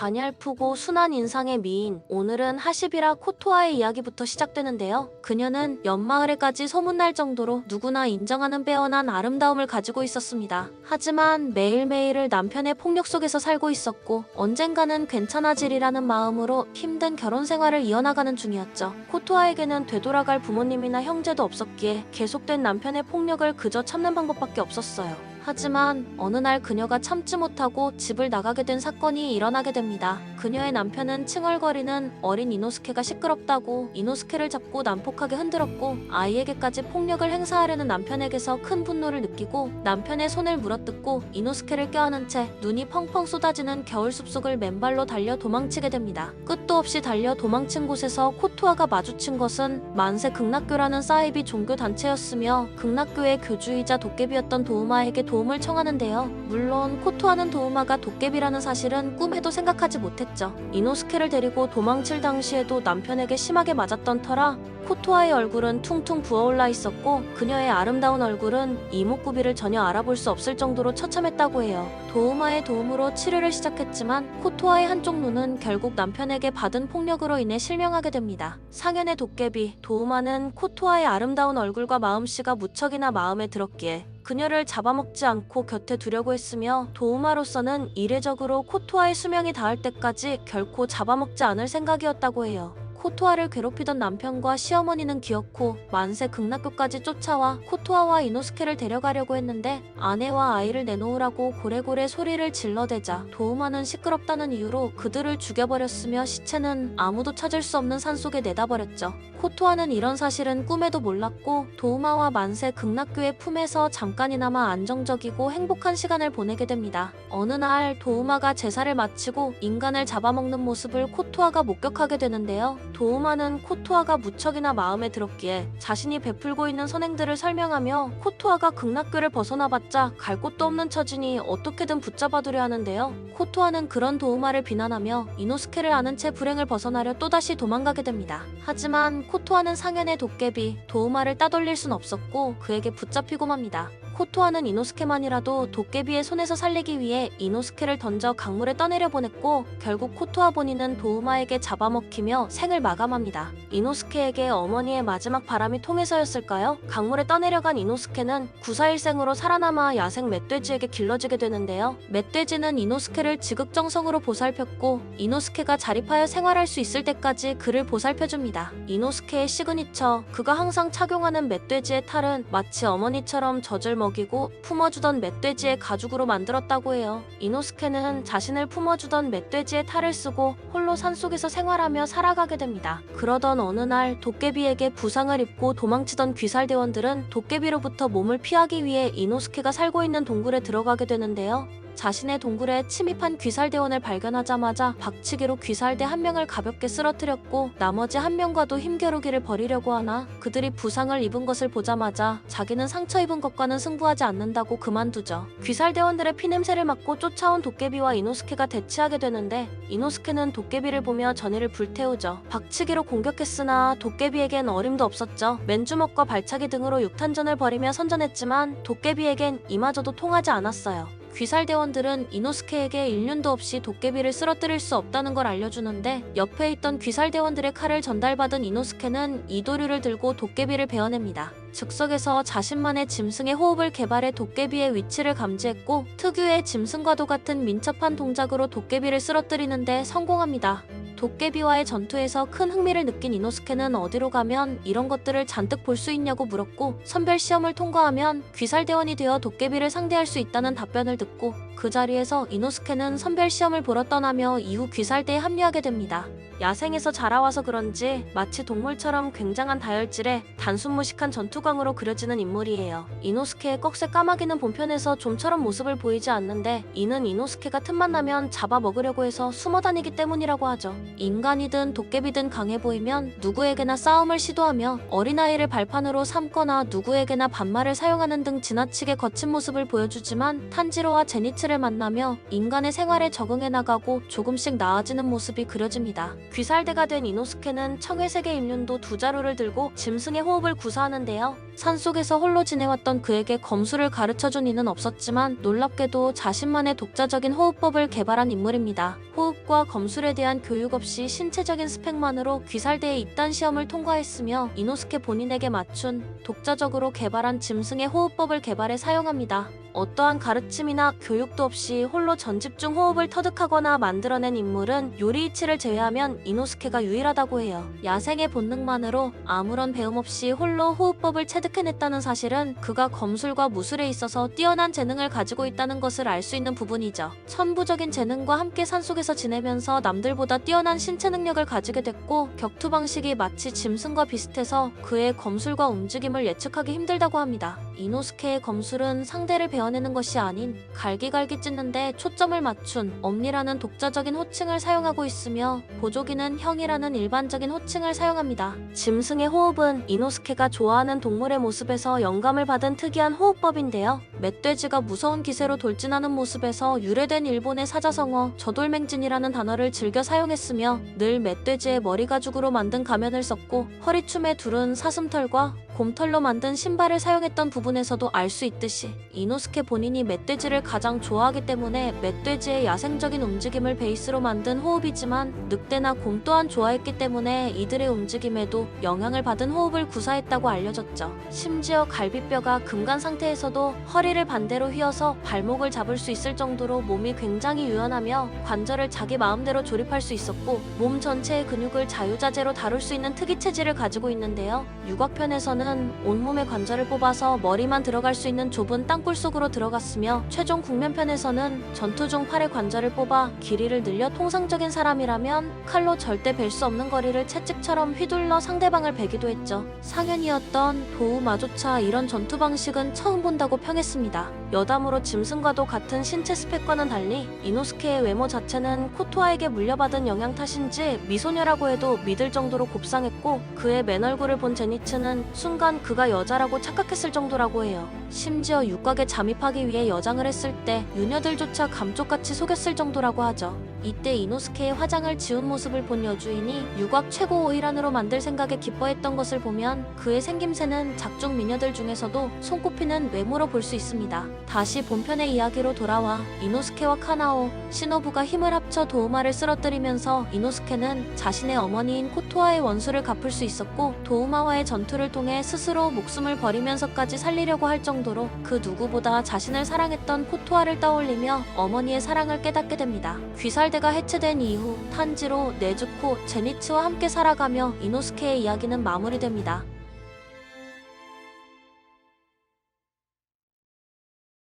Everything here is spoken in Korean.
가냘프고 순한 인상의 미인, 오늘은 하시비라 코토아의 이야기부터 시작되는데요. 그녀는 연마을에까지 소문날 정도로 누구나 인정하는 빼어난 아름다움을 가지고 있었습니다. 하지만 매일매일을 남편의 폭력 속에서 살고 있었고 언젠가는 괜찮아지리라는 마음으로 힘든 결혼 생활을 이어나가는 중이었죠. 코토아에게는 되돌아갈 부모님이나 형제도 없었기에 계속된 남편의 폭력을 그저 참는 방법밖에 없었어요. 하지만 어느 날 그녀가 참지 못하고 집을 나가게 된 사건이 일어나게 됩니다. 그녀의 남편은 칭얼거리는 어린 이노스케가 시끄럽다고 이노스케를 잡고 난폭하게 흔들었고 아이에게까지 폭력을 행사하려는 남편에게서 큰 분노를 느끼고 남편의 손을 물어뜯고 이노스케를 껴안은 채 눈이 펑펑 쏟아지는 겨울 숲속을 맨발로 달려 도망치게 됩니다. 끝도 없이 달려 도망친 곳에서 코토아가 마주친 것은 만세 극락교라는 사이비 종교 단체였으며 극락교의 교주이자 도깨비였던 도우마에게 도움 을 청하는데요. 물론 코토아는 도우마가 도깨비라는 사실은 꿈에도 생각하지 못했죠. 이노스케를 데리고 도망칠 당시에도 남편에게 심하게 맞았던 터라 코토아의 얼굴은 퉁퉁 부어올라 있었고 그녀의 아름다운 얼굴은 이목구비를 전혀 알아볼 수 없을 정도로 처참했다고 해요. 도우마의 도움으로 치료를 시작했지만 코토아의 한쪽 눈은 결국 남편에게 받은 폭력으로 인해 실명하게 됩니다. 상현의 도깨비 도우마는 코토아의 아름다운 얼굴과 마음씨가 무척이나 마음에 들었기에 그녀를 잡아먹지 않고 곁에 두려고 했으며 도우마로서는 이례적으로 코토아의 수명이 닿을 때까지 결코 잡아먹지 않을 생각이었다고 해요. 코토아를 괴롭히던 남편과 시어머니는 기어코 만세 극락교까지 쫓아와 코토아와 이노스케를 데려가려고 했는데 아내와 아이를 내놓으라고 고래고래 소리를 질러대자 도우마는 시끄럽다는 이유로 그들을 죽여버렸으며 시체는 아무도 찾을 수 없는 산속에 내다버렸죠. 코토아는 이런 사실은 꿈에도 몰랐고 도우마와 만세 극락교의 품에서 잠깐이나마 안정적이고 행복한 시간을 보내게 됩니다. 어느 날 도우마가 제사를 마치고 인간을 잡아먹는 모습을 코토아가 목격하게 되는데요. 도우마는 코토아가 무척이나 마음에 들었기에 자신이 베풀고 있는 선행들을 설명하며 코토아가 극락교를 벗어나봤자 갈 곳도 없는 처지니 어떻게든 붙잡아두려 하는데요. 코토아는 그런 도우마를 비난하며 이노스케를 아는 채 불행을 벗어나려 또다시 도망가게 됩니다. 하지만 코토아는 상현의 도깨비 도우마를 따돌릴 순 없었고 그에게 붙잡히고 맙니다. 코토아는 이노스케만이라도 도깨비의 손에서 살리기 위해 이노스케를 던져 강물에 떠내려 보냈고 결국 코토아 본인은 도우마에게 잡아먹히며 생을 마감합니다. 이노스케에게 어머니의 마지막 바람이 통해서였을까요? 강물에 떠내려간 이노스케는 구사일생으로 살아남아 야생 멧돼지에게 길러지게 되는데요. 멧돼지는 이노스케를 지극정성으로 보살폈고 이노스케가 자립하여 생활할 수 있을 때까지 그를 보살펴줍니다. 이노스케의 시그니처, 그가 항상 착용하는 멧돼지의 탈은 마치 어머니처럼 젖을 먹이고 품어주던 멧돼지의 가죽으로 만들었다고 해요. 이노스케는 자신을 품어주던 멧돼지의 탈을 쓰고 홀로 산속에서 생활하며 살아가게 됩니다. 그러던 어느 날 도깨비에게 부상을 입고 도망치던 귀살대원들은 도깨비로부터 몸을 피하기 위해 이노스케가 살고 있는 동굴에 들어가게 되는데요. 자신의 동굴에 침입한 귀살대원을 발견하자마자 박치기로 귀살대 한 명을 가볍게 쓰러뜨렸고 나머지 한 명과도 힘겨루기를 벌이려고 하나 그들이 부상을 입은 것을 보자마자 자기는 상처 입은 것과는 승부하지 않는다고 그만두죠. 귀살대원들의 피냄새를 맡고 쫓아온 도깨비와 이노스케가 대치하게 되는데 이노스케는 도깨비를 보며 전의를 불태우죠. 박치기로 공격했으나 도깨비에겐 어림도 없었죠. 맨주먹과 발차기 등으로 육탄전을 벌이며 선전했지만 도깨비에겐 이마저도 통하지 않았어요. 귀살대원들은 이노스케에게 일륜도 없이 도깨비를 쓰러뜨릴 수 없다는 걸 알려주는데 옆에 있던 귀살대원들의 칼을 전달받은 이노스케는 이도류를 들고 도깨비를 베어냅니다. 즉석에서 자신만의 짐승의 호흡을 개발해 도깨비의 위치를 감지했고 특유의 짐승과도 같은 민첩한 동작으로 도깨비를 쓰러뜨리는데 성공합니다. 도깨비와의 전투에서 큰 흥미를 느낀 이노스케는 어디로 가면 이런 것들을 잔뜩 볼 수 있냐고 물었고 선별 시험을 통과하면 귀살대원이 되어 도깨비를 상대할 수 있다는 답변을 듣고 그 자리에서 이노스케는 선별 시험을 보러 떠나며 이후 귀살대에 합류하게 됩니다. 야생에서 자라와서 그런지 마치 동물처럼 굉장한 다혈질에 단순 무식한 전투광으로 그려지는 인물이에요. 이노스케의 꺽쇠 까마귀는 본편에서 좀처럼 모습을 보이지 않는데 이는 이노스케가 틈만 나면 잡아먹으려고 해서 숨어 다니기 때문이라고 하죠. 인간이든 도깨비든 강해 보이면 누구에게나 싸움을 시도하며 어린아이를 발판으로 삼거나 누구에게나 반말을 사용하는 등 지나치게 거친 모습을 보여주지만 탄지로와 제니츠 를 만나며 인간의 생활에 적응해 나가고 조금씩 나아지는 모습이 그려집니다. 귀살대가 된 이노스케는 청회색의 임륜도 두 자루를 들고 짐승의 호흡을 구사하는데요. 산속에서 홀로 지내왔던 그에게 검술을 가르쳐준 이는 없었지만 놀랍게도 자신만의 독자적인 호흡법을 개발한 인물입니다. 호흡과 검술에 대한 교육 없이 신체적인 스펙만으로 귀살대의 입단 시험을 통과했으며 이노스케 본인에게 맞춘 독자적으로 개발한 짐승의 호흡법을 개발해 사용합니다. 어떠한 가르침이나 교육도 없이 홀로 전집중 호흡을 터득하거나 만들어낸 인물은 요리이치를 제외하면 이노스케가 유일하다고 해요. 야생의 본능만으로 아무런 배움 없이 홀로 호흡법을 체득해냈다는 사실은 그가 검술과 무술에 있어서 뛰어난 재능을 가지고 있다는 것을 알 수 있는 부분이죠. 천부적인 재능과 함께 산속에서 지내면서 남들보다 뛰어난 신체 능력을 가지게 됐고 격투 방식이 마치 짐승과 비슷해서 그의 검술과 움직임을 예측하기 힘들다고 합니다. 이노스케의 검술은 상대를 베어내는 것이 아닌 갈기갈기 찢는데 초점을 맞춘 엄니라는 독자적인 호칭을 사용하고 있으며 보조기는 형이라는 일반적인 호칭을 사용합니다. 짐승의 호흡은 이노스케가 좋아하는 동물의 모습에서 영감을 받은 특이한 호흡법인데요. 멧돼지가 무서운 기세로 돌진하는 모습에서 유래된 일본의 사자성어 저돌맹진이라는 단어를 즐겨 사용했으며 늘 멧돼지의 머리 가죽으로 만든 가면을 썼고 허리춤에 두른 사슴털과 곰털로 만든 신발을 사용했던 부분에서도 알 수 있듯이 이노스케 본인이 멧돼지를 가장 좋아하기 때문에 멧돼지의 야생적인 움직임을 베이스로 만든 호흡이지만 늑대나 곰 또한 좋아했기 때문에 이들의 움직임에도 영향을 받은 호흡을 구사했다고 알려졌죠. 심지어 갈비뼈가 금간 상태에서도 허리를 반대로 휘어서 발목을 잡을 수 있을 정도로 몸이 굉장히 유연하며 관절을 자기 마음대로 조립할 수 있었고 몸 전체의 근육을 자유자재로 다룰 수 있는 특이 체질을 가지고 있는데요. 육악편에서는 온몸의 관절을 뽑아서 머리만 들어갈 수 있는 좁은 땅굴 속으로 들어갔으며 최종 국면편에서는 전투 중 팔의 관절을 뽑아 길이를 늘려 통상적인 사람이라면 칼로 절대 벨수 없는 거리를 채찍처럼 휘둘러 상대방을 베기도 했죠. 상현이었던 도우마조차 이런 전투 방식은 처음 본다고 평했습니다. 여담으로 짐승과도 같은 신체 스펙과는 달리 이노스케의 외모 자체는 코토아에게 물려받은 영향 탓인지 미소녀라고 해도 믿을 정도로 곱상했고 그의 맨 얼굴을 본 제니츠는 순간 그가 여자라고 착각했을 정도라고 해요. 심지어 육각에 잠입하기 위해 여장을 했을 때 유녀들조차 감쪽같이 속였을 정도라고 하죠. 이때 이노스케의 화장을 지운 모습을 본 여주인이 육악 최고 오이란으로 만들 생각에 기뻐했던 것을 보면 그의 생김새는 작중 미녀들 중에서도 손꼽히는 외모로 볼 수 있습니다. 다시 본편의 이야기로 돌아와 이노스케와 카나오, 시노부가 힘을 합쳐 도우마를 쓰러뜨리면서 이노스케는 자신의 어머니인 코토아의 원수를 갚을 수 있었고 도우마와의 전투를 통해 스스로 목숨을 버리면서까지 살리려고 할 정도로 그 누구보다 자신을 사랑했던 코토아를 떠올리며 어머니의 사랑을 깨닫게 됩니다. 귀살 대가 해체된 이후 탄지로, 네즈코, 제니츠와 함께 살아가며 이노스케의 이야기는 마무리됩니다.